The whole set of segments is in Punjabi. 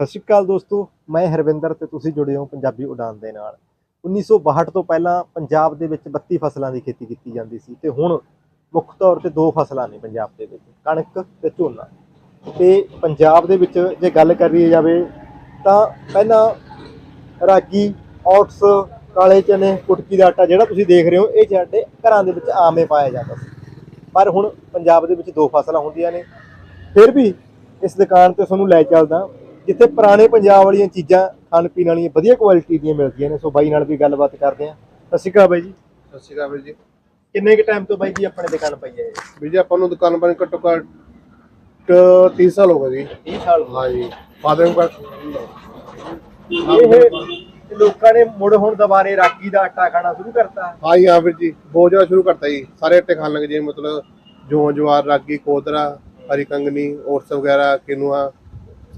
ਸਤਿ ਸ਼੍ਰੀ ਅਕਾਲ ਦੋਸਤੋ, ਮੈਂ ਹਰਵਿੰਦਰ ਤੇ ਤੁਸੀਂ ਜੁੜੇ ਹੋ ਪੰਜਾਬੀ ਉਡਾਨ ਦੇ ਨਾਲ। 1962 ਤੋਂ ਪਹਿਲਾਂ ਪੰਜਾਬ ਦੇ ਵਿੱਚ 32 ਫਸਲਾਂ ਦੀ ਖੇਤੀ ਕੀਤੀ ਜਾਂਦੀ ਸੀ ਤੇ ਹੁਣ ਮੁੱਖ ਤੌਰ ਤੇ ਦੋ ਫਸਲਾਂ ਨੇ ਪੰਜਾਬ ਦੇ ਵਿੱਚ, ਕਣਕ ਤੇ ਝੋਨਾ। ਤੇ ਪੰਜਾਬ ਦੇ ਵਿੱਚ ਜੇ ਗੱਲ ਕਰੀ ਜਾਵੇ ਤਾਂ ਪਹਿਲਾਂ ਰਾਗੀ, ਔਟਸ, ਕਾਲੇ ਚਨੇ, ਕੁਟਕੀ ਦਾ ਆਟਾ ਜਿਹੜਾ ਤੁਸੀਂ ਦੇਖ ਰਹੇ ਹੋ, ਇਹ ਸਾਡੇ ਘਰਾਂ ਦੇ ਵਿੱਚ ਆਮੇ ਪਾਇਆ ਜਾਂਦਾ ਸੀ। ਪਰ ਹੁਣ ਪੰਜਾਬ ਦੇ ਵਿੱਚ ਦੋ ਫਸਲਾਂ ਹੁੰਦੀਆਂ ਨੇ। ਫਿਰ ਵੀ ਇਸ ਦੁਕਾਨ ਤੇ ਤੁਹਾਨੂੰ ਲੈ ਚੱਲਦਾ ਜਿੱਥੇ ਪੁਰਾਣੇ ਪੰਜਾਬ ਵਾਲੀਆਂ ਚੀਜ਼ਾਂ ਖਾਣ ਪੀਣ ਵਾਲੀਆਂ ਵਧੀਆ ਕੁਆਲਿਟੀ ਦੀਆਂ ਮਿਲਦੀਆਂ ਨੇ। ਸੋ ਬਾਈ ਨਾਲ ਵੀ ਗੱਲਬਾਤ ਕਰਦੇ ਆਂ ਸਤਿ ਸ਼੍ਰੀ ਅਕਾਲ ਬਾਈ ਜੀ। ਸਤਿ ਸ਼੍ਰੀ ਅਕਾਲ ਵੀਰ ਜੀ। ਕਿੰਨੇ ਕੁ ਟਾਈਮ ਤੋਂ ਬਾਈ ਜੀ ਆਪਣੇ ਦੁਕਾਨ ਪਈ ਹੈ ਵੀਰ ਜੀ ਆਪਾਂ ਨੂੰ ਦੁਕਾਨ ਬਣ ਘੱਟੋ ਘੱਟ 30 ਸਾਲ ਹੋ ਗਏ ਜੀ। 30 ਸਾਲ ਹੋ ਜੀ ਫਾਦਰ ਨੂੰ ਗਏ ਇਹ ਲੋਕਾਂ ਨੇ ਮੁੜ ਹੁਣ ਦੁਬਾਰੇ ਰਾਗੀ ਦਾ ਆਟਾ ਖਾਣਾ ਸ਼ੁਰੂ ਕਰਤਾ। ਹਾਂ ਜੀ ਹਾਂ ਵੀਰ ਜੀ ਬਹੁਤ ਜ਼ਿਆਦਾ ਸ਼ੁਰੂ ਕਰਤਾ ਜੀ। ਸਾਰੇ ਆਟੇ ਖਾਣ ਲੱਗੇ ਜੀ ਮਤਲਬ ਜੋਂ ਜਵਾਰ ਰਾਗੀ ਕੋਦਰਾ ਹਰੀ ਕੰਗਨੀ ਓਟਸ ਵਗੈਰਾ ਕਿਨੂਆ।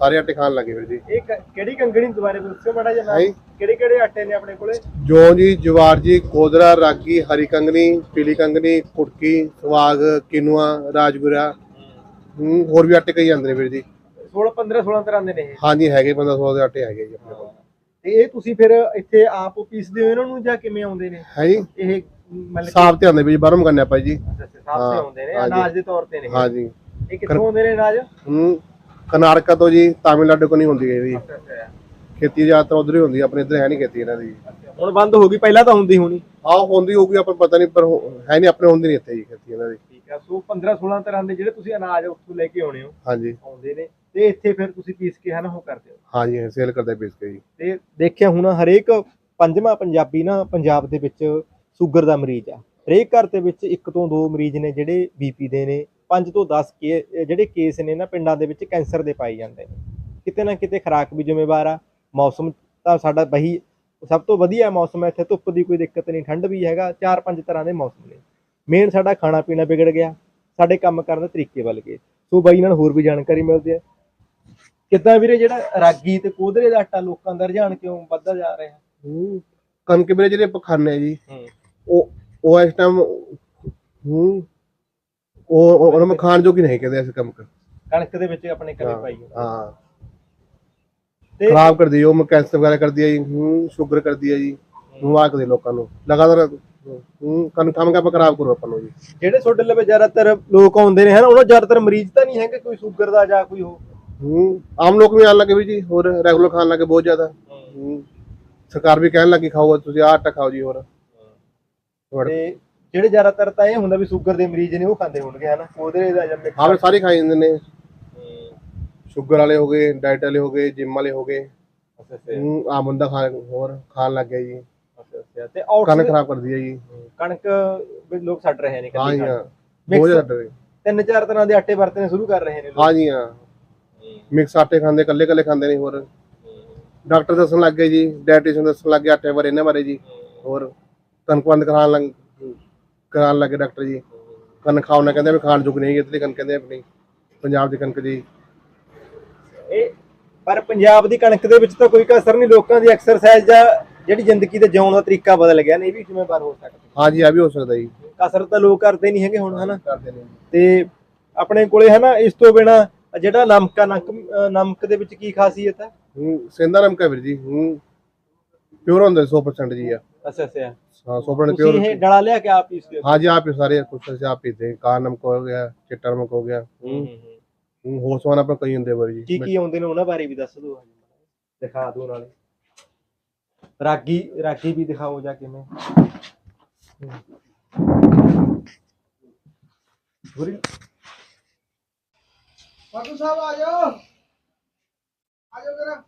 ਸਾਰੇ ਆਟੇ ਖਾਣ ਲੱਗੇ ਵੀਰ ਜੀ। ਇਹ ਕ- ਕਿਹੜੀ ਕੰਗਣੀ ਦੁਬਾਰੇ ਦੱਸਿਓ ਮਾੜਾ ਜਿਹਾ ਹਾਂਜੀ। ਕਿਹੜੇ ਕਿਹੜੇ ਆਟੇ ਨੇ ਆਪਣੇ ਕੋਲੇ? ਜੋਂ ਜੀ ਜਵਾਰ ਜੀ ਕੋਦਰਾ ਰਾਗੀ ਹਰੀ ਕੰਗਨੀ ਪੀਲੀ ਕੰਗਨੀ ਕੁਟਕੀ ਸਵਾਗ ਕਿਨੂਆ ਰਾਜਗੁਰਾ। ਹੂੰ ਹੋਰ ਵੀ ਆਟੇ ਕਈ ਜਾਂਦੇ ਨੇ ਵੀਰ ਜੀ। 16 15 16 ਤਰ੍ਹਾਂ ਦੇ ਨੇ ਇਹ। ਹਾਂ ਜੀ ਹੈਗੇ 1500 ਦੇ ਆਟੇ ਹੈਗੇ ਜੀ ਆਪਣੇ ਕੋਲ। ਤੇ ਇਹ ਤੁਸੀਂ ਫਿਰ ਇੱਥੇ ਆਪ ਪੀਸਦੇ ਹੋ ਇਹਨਾਂ ਨੂੰ ਜਾਂ ਕਿਵੇਂ ਆਉਂਦੇ ਨੇ? ਹੈ ਜੀ। ਇਹ ਮਤਲਬ ਕਿ ਸਾਫ਼ ਤੇ ਆਉਂਦੇ ਵੀਰ ਜੀ ਬਾਹਰੋਂ ਮੰਗਾਨੇ ਆਪਾਂ ਜੀ। ਸਾਫ਼ ਤੇ ਹਾਂ, ਆਉਂਦੇ ਨੇ ਹਾਂਜੀ। ਅਨਾਜ ਦੇ ਤੌਰ ਤੇ ਨੇ ਇਹ। ਹਾਂ ਜੀ ਇਹ ਕਿੱਥੋਂ ਆਉਂਦੇ ਨੇ ਅਨਾਜ ਹੂੰ। ਕਰਨਾਟਕਾ ਤੋਂ ਜੀ ਤਾਮਿਲਨਾਡੂ ਕੋ ਨਹੀਂ ਹੁੰਦੀ ਜੀ ਖੇਤੀ ਜ਼ਿਆਦਾਤਰ ਉਧਰ ਹੀ ਹੁੰਦੀ ਆਪਣੇ ਇੱਧਰ ਹੈ ਨਹੀਂ ਖੇਤੀ ਇਹਨਾਂ ਦੀ। ਹੁਣ ਬੰਦ ਹੋ ਗਈ ਪਹਿਲਾਂ ਤਾਂ ਹੁੰਦੀ ਹੋਣੀ। ਆਹ ਹੁੰਦੀ ਹੋਊਗੀ ਆਪਾਂ ਪਤਾ ਨਹੀਂ ਪਰ ਹੋ- ਹੈ ਨਹੀਂ ਆਪਣੇ ਹੁੰਦੀ ਨਹੀਂ ਇੱਥੇ ਜੀ ਖੇਤੀ ਇਹਨਾਂ ਦੀ। ਠੀਕ ਆ ਸੋ 15 16 ਤਰ੍ਹਾਂ ਦੇ ਜਿਹੜੇ ਤੁਸੀਂ ਅਨਾਜ ਉੱਥੋਂ ਲੈ ਕੇ ਆਉਣੇ ਹੋ ਹਾਂਜੀ। ਆਉਂਦੇ ਨੇ ਤੇ ਇੱਥੇ ਫਿਰ ਤੁਸੀਂ ਪੀਸ ਕੇ ਹਨਾ ਉਹ ਕਰਦੇ ਹੋ? ਹਾਂਜੀ ਸੇਲ ਕਰਦੇ ਪੀਸ ਕੇ ਜੀ। ਤੇ ਦੇਖਿਆ ਹੁਣ ਹਰੇਕ ਪੰਜਵਾਂ ਪੰਜਾਬੀ ਨਾ ਪੰਜਾਬ ਦੇ ਵਿੱਚ ਸ਼ੂਗਰ ਦਾ ਮਰੀਜ਼ ਆ। ਹਰੇਕ ਘਰ ਦੇ ਵਿੱਚ ਇੱਕ ਤੋਂ ਦੋ ਮਰੀਜ਼ ਨੇ ਜਿਹੜੇ ਬੀਪੀ ਦੇ ਨੇ 5 ਤੋਂ 10 ਕੇ ਜਿਹੜੇ ਕੇਸ ਨੇ ਨਾ ਪਿੰਡਾਂ ਦੇ ਵਿੱਚ ਕੈਂਸਰ ਦੇ ਪਾਏ ਜਾਂਦੇ ਨੇ। ਕਿਤੇ ਨਾ ਕਿਤੇ ਖੁਰਾਕ ਵੀ ਜ਼ਿੰਮੇਵਾਰ ਆ। ਮੌਸਮ ਤਾਂ ਸਾਡਾ ਬਹੀ ਸਭ ਤੋਂ ਵਧੀਆ ਮੌਸਮ ਹੈ ਇੱਥੇ ਧੁੱਪ ਦੀ ਕੋਈ ਦਿੱਕਤ ਨਹੀਂ ਠੰਡ ਵੀ ਹੈਗਾ ਚਾਰ ਪੰਜ ਤਰ੍ਹਾਂ ਦੇ ਮੌਸਮ ਨੇ। ਮੇਨ ਸਾਡਾ ਖਾਣਾ ਪੀਣਾ ਵਿਗੜ ਗਿਆ ਸਾਡੇ ਕੰਮ ਕਰਨ ਦੇ ਤਰੀਕੇ ਵੱਲ ਗਏ। ਸੋ ਬਾਈ ਨਾਲ ਹੋਰ ਵੀ ਜਾਣਕਾਰੀ ਮਿਲਦੀ ਹੈ। ਕਿੱਦਾਂ ਵੀਰੇ ਜਿਹੜਾ ਰਾਗੀ ਤੇ ਕੋਧਰੇ ਦਾ ਆਟਾ ਲੋਕਾਂ ਦਾ ਰੁਝਾਨ ਕਿਉਂ ਵੱਧਦਾ ਜਾ ਰਿਹਾ? ਹੂੰ ਕਣਕ ਵੀਰੇ ਜਿਹੜੇ ਆ ਜੀ ਹੂੰ। ਉਹ ਉਹ ਇਸ ਟਾਈਮ ਹੂੰ ਉਹ ਉਹ- ਉਹਨਾਂ ਨੂੰ ਖਾਣ ਜੋਗੀ ਨਹੀਂ ਕਹਿੰਦੇ ਇਸ ਕੰਮ ਕਰ ਕਣਕ ਦੇ ਵਿੱਚ ਆਪਣੇ ਘਰੇ ਪਾਈ ਹੋਈ। ਹਾਂ। ਤੇ ਖਰਾਬ ਕਰਦੀ ਹੈ, ਉਹ ਕੈਂਸਰ ਵਗੈਰਾ ਕਰਦੀ ਹੈ ਜੀ ਹੂੰ ਸ਼ੂਗਰ ਕਰਦੀ ਹੈ ਜੀ ਬਿਮਾਰ ਕਰਦੇ ਲੋਕਾਂ ਨੂੰ। ਲਗਾਤਾਰ ਹੂੰ ਕਣਕ ਖਾਵਾਂਗੇ ਆਪਾਂ ਖਰਾਬ ਕਰੂ ਆਪਾਂ ਨੂੰ ਜੀ। ਜਿਹੜੇ ਤੁਹਾਡੇ ਲਵੇ ਜ਼ਿਆਦਾਤਰ ਲੋਕ ਆਉਂਦੇ ਨੇ ਹਨ ਉਹਨਾਂ ਜ਼ਿਆਦਾਤਰ ਮਰੀਜ਼ ਤਾਂ ਨਹੀਂ ਹੈਗੇ ਕੋਈ ਸ਼ੂਗਰ ਦਾ ਜਾਂ ਕੋਈ ਹੋ ਹੂੰ ਆਮ ਲੋਕ ਵੀ ਆਣ ਲੱਗੇ ਵੀ ਜੀ ਹੋਰ ਰੈਗੂਲਰ ਖਾਣ ਲੱਗੇ ਬਹੁਤ ਜ਼ਿਆਦਾ। ਹੂੰ ਸਰਕਾਰ ਵੀ ਕਹਿਣ ਲੱਗੀ ਖਾਓ ਤੁਸੀਂ ਆਹ ਆਟਾ ਖਾਓ ਜੀ ਹੋਰ। ਤੇ ਜਿਹੜੇ ਜ਼ਿਆਦਾਤਰ ਤਾਂ ਇਹ ਹੁੰਦਾ ਵੀ ਸ਼ੂਗਰ ਦੇ ਮਰੀਜ਼ ਨੇ ਉਹ ਖਾਂਦੇ ਹੋਣਗੇ ਹਨਾ? ਕੋਧਰੇ ਦਾ ਜਾਂ ਮਿਕਸ ਹਾਂ ਵੀ ਸਾਰੇ ਖਾਈ ਜਾਂਦੇ ਨੇ। ਸ਼ੂਗਰ ਵਾਲੇ ਹੋ ਗਏ ਡਾਈਟ ਵਾਲੇ ਹੋ ਗਏ ਜਿਮ ਵਾਲੇ ਹੋ ਗਏ। ਅੱਛਾ ਅੱਛਾ। ਹੂੰ ਆਮ ਬੰਦਾ ਖਾਣ ਹੋਰ ਖਾਣ ਲੱਗ ਗਿਆ ਜੀ। ਅੱਛਾ, ਅੱਛਾ। ਤੇ ਔਰ ਕਣਕ ਖਰਾਬ ਕਰਦੀ ਹੈ ਜੀ। ਕਣਕ ਵੀ ਲੋਕ ਛੱਡ ਰਹੇ ਨੇ ਹਾਂ ਜੀ ਹਾਂ। ਬਹੁਤ ਜ਼ਿਆਦਾ ਡਰੇ। ਤਿੰਨ ਚਾਰ ਤਰ੍ਹਾਂ ਦੇ ਆਟੇ ਵਰਤਣੇ ਸ਼ੁਰੂ ਕਰ ਰਹੇ ਨੇ ਹਾਂ ਜੀ ਹਾਂ। ਮਿਕਸ ਆਟੇ ਖਾਂਦੇ ਕੱਲੇ ਕੱਲੇ ਖਾਂਦੇ ਨਹੀਂ ਹੋਰ। ਡਾਕਟਰ ਦੱਸਣ ਲੱਗ ਗਏ ਜੀ ਡਾਈਟੀਸ਼ੀਅਨ ਦੱਸਣ ਲੱਗ ਗਏ ਆਟੇ ਬਾਰੇ ਇਹਨਾਂ ਬਾਰੇ ਜੀ। ਹੋਰ ਬੰਦ ਕਰਾਉਣ ਲੱਗ ਕਰਾਉਣ ਲੱਗੇ ਡਾਕਟਰ ਜੀ। ਕਣਕ ਖਾਓ ਨਾ ਕਹਿੰਦੇ ਵੀ ਖਾਣ ਜੋਗ ਨਹੀਂ ਇਤਲੀ ਕਣਕ ਕਹਿੰਦੇ ਆਪਣੀ ਪੰਜਾਬ ਦੀ ਕਣਕ ਜੀ। ਇਹ ਪਰ ਪੰਜਾਬ ਦੀ ਕਣਕ ਦੇ ਵਿੱਚ ਤਾਂ ਕੋਈ ਕਸਰ ਨਹੀਂ ਲੋਕਾਂ ਦੀ ਐਕਸਰਸਾਈਜ਼ ਜਾਂ ਜਿਹੜੀ ਜ਼ਿੰਦਗੀ ਦੇ ਜਿਉਣ ਦਾ ਤਰੀਕਾ ਬਦਲ ਗਿਆ ਨੇ ਇਹ ਵੀ ਜ਼ਿੰਮੇਵਾਰ ਹੋ ਸਕਦਾ। ਹਾਂ ਜੀ ਆ ਵੀ ਹੋ ਸਕਦਾ ਜੀ। ਕਸਰ ਤਾਂ ਲੋਕ ਕਰਦੇ ਨਹੀਂ ਹੈਗੇ ਹੁਣ ਹਨਾ? ਕਰਦੇ ਨੇ ਤੇ ਆਪਣੇ ਕੋਲੇ ਹਨਾ ਇਸ ਤੋਂ ਬਿਨਾ ਜਿਹੜਾ ਨਮਕ ਨਮਕ ਨਮਕ ਦੇ ਵਿੱਚ ਕੀ ਖਾਸੀਅਤ ਹੈ? ਹੂੰ ਸਿੰਦਾ ਨਮਕ ਹੈ ਵੀਰ ਜੀ ਹੂੰ। ਪਿਓਰ ਹੁੰਦਾ 100% ਜੀ ਆ। ਅੱਛਾ ਅੱਛਾ। ਹਾਂ 100% ਤੁਸੀਂ ਪਿਓਰ ਇਹ ਡਲਾ ਲਿਆ ਕੇ ਆਪ ਪੀਸਦੇ ਹੋ हाँ जी आप ये सारे कुछ से आप पीते हैं काला नमक हो गया चिट्टा नमक हो गया हम्म, ਹੋਰ ਸਮਾਨ ਆਪਣਾ ਕਈ ਹੁੰਦੇ ਬਾਰੀ ਕੀ ਜੀ ਕੀ ਆਉਂਦੇ ਨੇ ਉਹਨਾਂ ਬਾਰੇ ਵੀ ਦੱਸ ਦਿਓ ਦਿਖਾ ਦਿਓ ਨਾਲੇ ਰਾਗੀ ਰਾਗੀ ਵੀ ਦਿਖਾਓ ਜਾ ਕਿਵੇਂ ਗੁਰੀ ਫਾਟੂ ਸਾਹਿਬ ਆ ਜਾਓ ਆ ਜਾਓ ਜਰਾ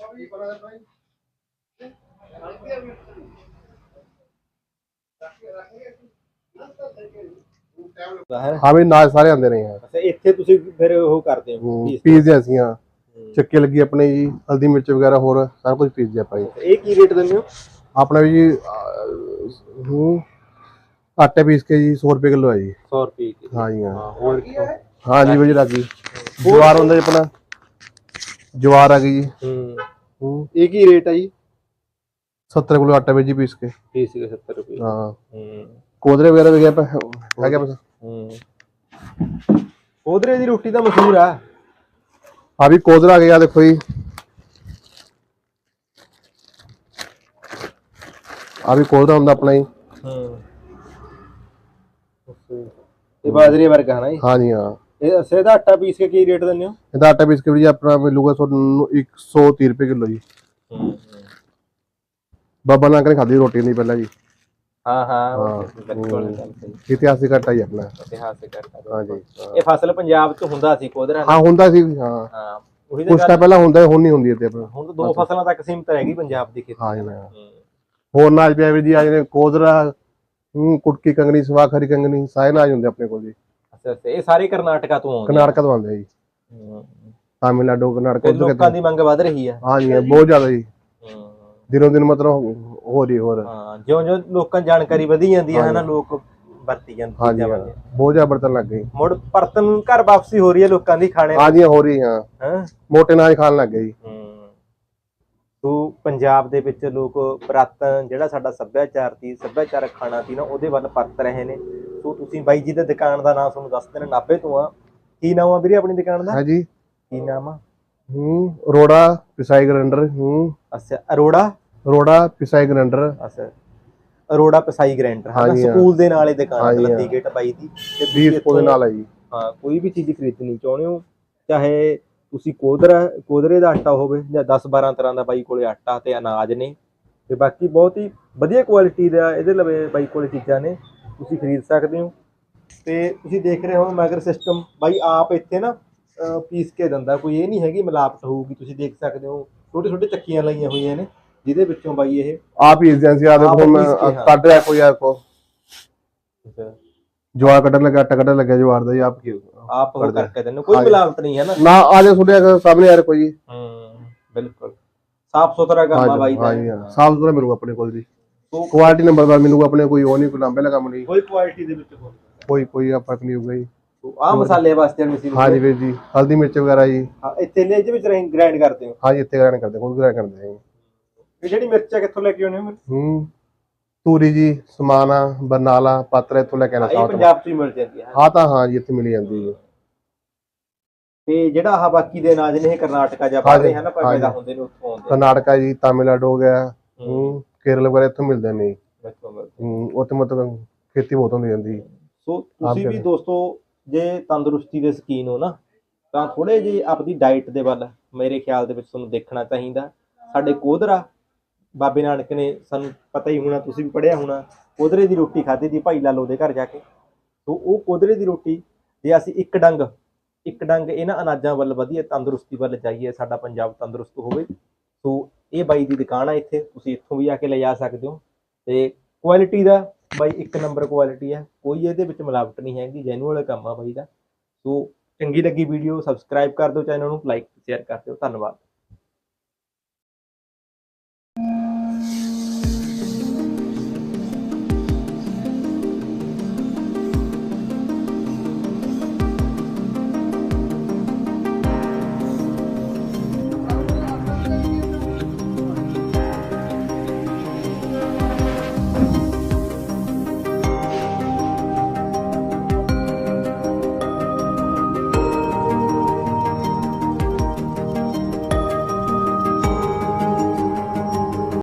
ਆਪਾਂ ਦੇ ਭਾਈ ਹੈ ਵੀ ਸਾਰੇ ਆਉਂਦੇ ਨੇ ਯਾਰ ਅੱਛਾ ਇੱਥੇ ਤੁਸੀਂ ਫਿਰ ਉਹ ਕਰਦੇ ਹੋ ਪੀਸ ਪੀਜ਼ੇ ਅਸੀਂ ਹਾਂ? ਚੱਕੇ ਲੱਗੀ ਆਪਣੇ ਜੀ ਹਲਦੀ ਮਿਰਚ ਵਗੈਰਾ ਹੋਰ ਸਾਰਾ ਕੁਝ ਪੀਜ਼ੇ ਆਪਾਂ ਜੀ। ਇਹ ਕੀ ਰੇਟ ਦਿੰਦੇ ਹੋ? ਆਪਣਾ ਵੀ ਜੀ ਅਹ, ਹੂੰ ਆਟੇ ਪੀਸ ਕੇ ਜੀ 100 ਰੁਪਏ ਕਿਲੋ ਹੈ ਜੀ। 100 ਰੁਪਏ ਦੀ ਹਾਂ ਜੀ ਹਾਂ। ਹਾਂ ਹੋਰ ਹਾਂ? ਜੀ ਵਜੀ ਲੱਗੀ ਜਵਾਰ ਹੁੰਦਾ ਜੀ ਆਪਣਾ। ਜਵਾਰ ਆ ਗਈ ਜੀ। ਹੂੰ। ਹੂੰ। ਇਹ ਕੀ ਰੇਟ ਹੈ ਜੀ? 70 ਕਿਲੋ ਆਟਾ ਵਿੱਚ ਜੀ ਪੀਸ ਕੇ। ਪੀਸ ਕੇ 70 ਰੁਪਏ। ਹਾਂ। ਹੂੰ। ਕੋਦਰੇ ਵਗੈਰਾ ਵੀ ਗਿਆ ਹੈਗਾ ਬਸ ਹੂੰ। ਕੋਦਰੇ ਦੀ ਰੋਟੀ ਤਾਂ ਮਸ਼ਹੂਰ ਆ। ਆ ਵੀ ਕੋਦਰਾ ਆ ਗਿਆ ਦੇਖੋ ਜੀ। ਆ ਵੀ ਕੋਦਰਾ ਹੁੰਦਾ ਆਪਣਾ ਜੀ। ਹੂੰ। ਇਹ ਬਾਜਰੇ ਵਰਗਾ ਹੈ ਨਾ ਜੀ? ਹਾਂ ਜੀ ਹਾਂ। ਇਹ ਅਸੇ ਦਾ ਆਟਾ ਪੀਸ ਕੇ ਕੀ ਰੇਟ ਦਿੰਦੇ ਹੋ? ਇਹਦਾ ਆਟਾ ਬਿਸਕੁਟ ਜੀ ਆਪਣਾ ਮਿਲੂਗਾ ਤੁਹਾਨੂੰ 130 ਰੁਪਏ ਕਿਲੋ ਜੀ। ਬਾਬਾ ਨਾਨਕ ਨੇ ਖਾਧੀ ਰੋਟੀ ਨਹੀਂ ਪਹਿਲਾਂ ਜੀ। ਹਾਂ ਹਾਂ ਹਾਂ। ਬਿਲਕੁਲ ਇਤਿਹਾਸਿਕ ਆਟਾ ਜੀ ਆਪਣਾ। ਇਤਿਹਾਸਿਕ ਆਟਾ ਹਾਂ ਜੀ ਹਾਂ। ਇਹ ਫਸਲ ਪੰਜਾਬ 'ਚ ਹੁੰਦਾ ਸੀ ਕੋਦਰਾ ਹਾਂ ਹੁੰਦਾ ਸੀ ਹਾਂ। ਹਾਂ ਉਹੀ ਤਾਂ ਪਹਿਲਾਂ ਹੁੰਦਾ ਹੁਣ ਨਹੀਂ ਹੁੰਦੀ ਇੱਥੇ ਆਪਣਾ। ਹੁਣ ਤਾਂ ਦੋ ਫਸਲਾਂ ਤੱਕ ਸੀਮਤ ਰਹਿ ਗਈ ਪੰਜਾਬ ਦੀ ਖੇਤੀ। ਹਾਂ ਜੀ ਹਾਂ। ਹੂੰ। ਹੋਰ ਨਾਜ ਪਿਆ ਵੀ ਜੀ ਆ ਜਿਹੜੇ ਕੋਦਰਾ ਹੂੰ, ਕੁਟਕੀ ਕੰਗਣੀ ਸਵਾ ਖਰੀ ਕੰਗਣੀ ਸਾਰੇ ਨਾਜ ਹੁੰਦੇ ਆਪਣੇ ਕੋਲ ਜੀ। ਅੱਛਾ ਅੱਛਾ ਇਹ ਸਾਰੇ ਕਰਨਾਟਕਾ ਤੋਂ ਆਉਂਦੇ ਕਰਨਾਟਕਾ ਤੋਂ ਆਉਂਦੇ ਆ ਜੀ। ਤਾਮਿਲਨਾਡੂ ਕਰਨਾਟਕਾ ਤੇ ਉੱਧਰ ਲੋਕਾਂ ਦੀ ਮੰਗ ਵਧ ਰਹੀ ਆ। ਹਾਂ ਜੀ ਬਹੁਤ ਜ਼ਿਆਦਾ ਜੀ। ਦਿਨੋਂ ਦਿਨ ਮਤਲਬ ਹੋ ਰਹੀ ਹੋਰ। ਹਾਂ ਜਿਉਂ ਜਿਉਂ ਲੋਕਾਂ ਜਾਣਕਾਰੀ ਵਧੀ ਜਾਂਦੀ ਹੈ ਹਨਾ ਲੋਕ ਵਰਤੀ ਜਾਂਦੇ ਹਾਂ। ਬਹੁਤ ਜ਼ਿਆਦਾ ਬਰਤਨ ਲੱਗ ਗਏ ਮੁੜ ਪਰਤਨ ਘਰ ਵਾਪਸੀ ਹੋ ਰਹੀ ਹੈ ਲੋਕਾਂ ਦੀ ਖਾਣੇ ਹਾਂ ਜੀ ਹੋ ਰਹੀ ਹਾਂ। ਹਾਂ? ਮੋਟੇ ਨਾਜ ਖਾਣ ਲੱਗ ਗਏ ਜੀ। ਤੋ ਪੰਜਾਬ ਦੇ ਵਿੱਚ ਲੋਕ ਪੁਰਾਤਨ ਜਿਹੜਾ ਸਾਡਾ ਸੱਭਿਆਚਾਰ ਸੀ ਸੱਭਿਆਚਾਰਕ ਖਾਣਾ ਸੀ ਨਾ ਉਹਦੇ ਵੱਲ ਪਰਤ ਰਹੇ ਨੇ। ਸੋ ਤੁਸੀਂ ਬਾਈ ਜੀ ਦੀ ਦੁਕਾਨ ਦਾ ਨਾਮ ਤੁਹਾਨੂੰ ਦੱਸ ਦੇਣਾ ਨਾਭੇ ਤੋਂ ਆ। ਕੀ ਨਾਮ ਆ ਵੀਰੇ ਆਪਣੀ ਦੁਕਾਨ ਦਾ? ਹਾਂ ਜੀ ਕੀ ਨਾਮ ਆ? ਹੂੰ ਰੋੜਾ ਪਿਸਾਈ ਗ੍ਰੈਂਡਰ ਹੂੰ। ਅੱਛਾ ਅਰੋੜਾ? ਰੋੜਾ ਪਿਸਾਈ ਗ੍ਰੈਂਡਰ। ਅੱਛਾ ਅਰੋੜਾ ਪਸਾਈ ਗ੍ਰੈਂਡਰ ਹਾਂ ਹਾਂਜੀ। ਸਕੂਲ ਦੇ ਨਾਲ ਹੀ ਦੁਕਾਨ ਹਾਂਜੀ, ਲੱਤੀ। ਗੇਟ ਬਾਈ ਦੀ। ਤੇ 20 ਤੁਸੀਂ ਰੁਪਏ ਦੇ ਨਾਲ ਹੈ ਜੀ। ਹਾਂ ਕੋਈ ਵੀ ਚੀਜ਼ ਖਰੀਦਣੀ ਚਾਹੁੰਦੇ ਹੋ ਚਾਹੇ ਤੁਸੀਂ ਕੋਦਰਾ ਕੋਦਰੇ ਦਾ ਆਟਾ ਹੋਵੇ ਜਾਂ 10 12 ਤਰ੍ਹਾਂ ਦਾ ਬਾਈ ਕੋਲੇ ਆਟਾ ਤੇ ਅਨਾਜ ਨੇ ਤੇ ਬਾਕੀ ਬਹੁਤ ਹੀ ਵਧੀਆ ਕੁਆਲਿਟੀ ਦਾ ਇਹਦੇ ਲਵੇ ਬਾਈ ਕੋਲੇ ਚੀਜ਼ਾਂ ਨੇ ਤੁਸੀਂ ਖਰੀਦ ਸਕਦੇ ਹੋ। ਤੇ ਤੁਸੀਂ ਦੇਖ ਰਹੇ ਹੋ ਮਗਰ ਸਿਸਟਮ ਬਾਈ ਆਪ ਇੱਥੇ ਨਾ ਪੀਸ ਕੇ ਦਿੰਦਾ ਕੋਈ ਇਹ ਨਹੀਂ ਹੈਗੀ ਮਿਲਾਵਟ ਹੋਊਗੀ ਤੁਸੀਂ ਦੇਖ ਸਕਦੇ ਹੋ ਛੋਟੇ ਛੋਟੇ ਚੱਕੀਆਂ ਲਾਈਆਂ ਹੋਈਆਂ ਨੇ ਜਿਹਦੇ ਵਿੱਚੋਂ ਬਾਈ ਇਹ ਆਪ ਹੀ ਏਜੰਸੀ ਆ ਦੇਖੋ ਮੈਂ। ਕੱਢ ਰਿਹਾ ਕੋਈ ਆ ਕੋ। ਜਵਾਰ ਕੱਢਣ ਲੱਗਾ ਆਟਾ ਕੱਢਣ ਲੱਗਾ ਜਵਾਰ ਦਾ ਜੀ ਆਪ ਕੀ ਆਪ ਉਹ। ਕਰਕੇ ਦਿੰਦੇ ਹੋ। ਕੋਈ। ਮਿਲਾਵਟ ਨਹੀਂ ਹੈ ਨਾ। ਨਾ ਆ ਜਾ ਸੁਣਿਆ ਸਾਹਮਣੇ ਯਾਰ ਕੋਈ। ਜੀ। ਹੂੰ ਬਿਲਕੁਲ। ਸਾਫ਼ ਸੁਥਰਾ ਕੰਮ ਆ ਬਾਈ ਦਾ। ਹਾਂ ਹਾਂ। ਸਾਫ਼ ਸੁਥਰਾ ਮਿਲੂਗਾ ਆਪਣੇ ਕੋਲ ਜੀ। ਕੁਆਲਿਟੀ ਨੰਬਰਦਾਰ ਮਿਲੂਗਾ ਆਪਣੇ ਕੋਈ ਉਹ ਨਹੀਂ ਕੋਈ ਲਾਂਬੇ ਲਗਾ ਨਹੀਂ। ਕੋਈ ਕੁਆਲਿਟੀ ਦੇ ਵਿੱਚ ਕੋਈ ਕੋਈ ਆਪਾਂ ਨਹੀਂ ਹੋਊਗਾ ਜੀ। ਆ ਮਸਾਲੇ ਵਾਸਤੇ ਸੀ ਹਾਂ ਜੀ ਵੀਰ ਜੀ ਹਲਦੀ ਮਿਰਚ ਵਗੈਰਾ ਜੀ। ਹਾਂ, ਇੱਥੇ ਲੈ ਦੇ ਵਿੱਚ ਗ੍ਰਾਈਂਡ ਕਰਦੇ ਹੋ? ਹਾਂ ਜੀ ਇੱਥੇ ਗ੍ਰੈਂਡ ਕਰਦੇ ਕੋਈ ਗ੍ਰੈਂਡ ਕਰਦੇ ਜੀ। ਇਹ ਜਿਹੜੀ ਮਿਰਚ ਆ ਕਿੱਥੋਂ ਲੈ ਕੇ ਆਉਣੇ ਹੋ ਹੂੰ। ਤੂਰੀ ਜੀ ਸਮਾਨਾ ਬਰਨਾਲਾ ਪਾਤਰ ਇੱਥੋਂ ਲੈ ਕੇ ਆਣਾ ਇਹ ਪੰਜਾਬ ਤੋਂ ਹੀ ਮਿਲ ਜਾਂਦੀ ਹੈ ਹਾਂ ਤਾਂ ਹਾਂ ਜੀ ਇੱਥੇ ਮਿਲ ਜਾਂਦੀ ਹੈ ਤੇ ਜਿਹੜਾ ਆਹ ਬਾਕੀ ਦੇ ਅਨਾਜ ਨੇ ਇਹ ਕਰਨਾਟਕਾ ਜਾਂ ਬਾਹਰੇ ਹਨ ਪਰ ਪੈਦਾ ਹੁੰਦੇ ਨੇ ਉੱਥੋਂ ਆਉਂਦੇ ਕਰਨਾਟਕਾ ਜੀ ਤਾਮਿਲਨਾਡੂ ਹੋ ਗਿਆ ਹੂੰ, ਕੇਰਲ ਵਗੈਰਾ ਇੱਥੋਂ ਮਿਲਦੇ ਨੇ। ਜੀ। ਹੂੰ ਉੱਥੇ ਮਤਲਬ ਖੇਤੀ ਬਹੁਤ ਹੁੰਦੀ ਜਾਂਦੀ। ਸੋ ਤੁਸੀਂ ਵੀ। ਦੋਸਤੋ ਜੇ ਤੰਦਰੁਸਤੀ ਦੇ ਸ਼ਕੀਨ ਹੋ ਨਾ ਤਾਂ ਥੋੜੇ ਜਿਹੇ ਆਪਦੀ ਡਾਈਟ ਦੇ ਵੱਲ ਮੇਰੇ ਖਿਆਲ ਦੇ ਵਿੱਚ ਤੁਹਾਨੂੰ ਦੇਖਣਾ ਚਾਹੀਦਾ। ਸਾਡੇ ਕੋਧਰਾ ਬਾਬੇ ਨਾਨਕ ਨੇ ਸਾਨੂੰ ਪਤਾ ਹੀ ਹੋਣਾ, ਤੁਸੀਂ ਵੀ ਪੜ੍ਹਿਆ ਹੋਣਾ ਕੋਧਰੇ ਦੀ ਰੋਟੀ ਖਾਧੀ ਦੀ ਭਾਈ ਲਾਲੋ ਦੇ ਘਰ ਜਾ ਕੇ। ਸੋ ਉਹ ਕੋਧਰੇ ਦੀ ਰੋਟੀ ਜੇ ਅਸੀਂ ਇੱਕ ਡੰਗ ਇੱਕ ਡੰਗ ਇਹਨਾਂ ਅਨਾਜਾਂ ਵੱਲ ਵਧੀਆ ਤੰਦਰੁਸਤੀ ਵੱਲ ਜਾਈਏ, ਸਾਡਾ ਪੰਜਾਬ ਤੰਦਰੁਸਤ ਹੋਵੇ। ਸੋ ਇਹ ਬਾਈ ਦੀ ਦੁਕਾਨ ਆ ਇੱਥੇ, ਤੁਸੀਂ ਇੱਥੋਂ ਵੀ ਆ ਕੇ ਲੈ ਜਾ ਸਕਦੇ ਹੋ। ਤੇ ਕੁਆਲਿਟੀ ਦਾ ਬਾਈ ਇੱਕ ਨੰਬਰ ਕੁਆਲਿਟੀ ਹੈ ਕੋਈ ਇਹਦੇ ਵਿੱਚ ਮਿਲਾਵਟ ਨਹੀਂ ਹੈਗੀ ਜੈਨੂਅਲ ਕੰਮ ਆ ਬਾਈ ਦਾ। ਸੋ ਚੰਗੀ ਲੱਗੀ ਵੀਡੀਓ ਸਬਸਕ੍ਰਾਈਬ ਕਰ ਦਿਓ ਚੈਨਲ ਨੂੰ ਲਾਈਕ ਸ਼ੇਅਰ ਕਰ ਦਿਓ, ਧੰਨਵਾਦ।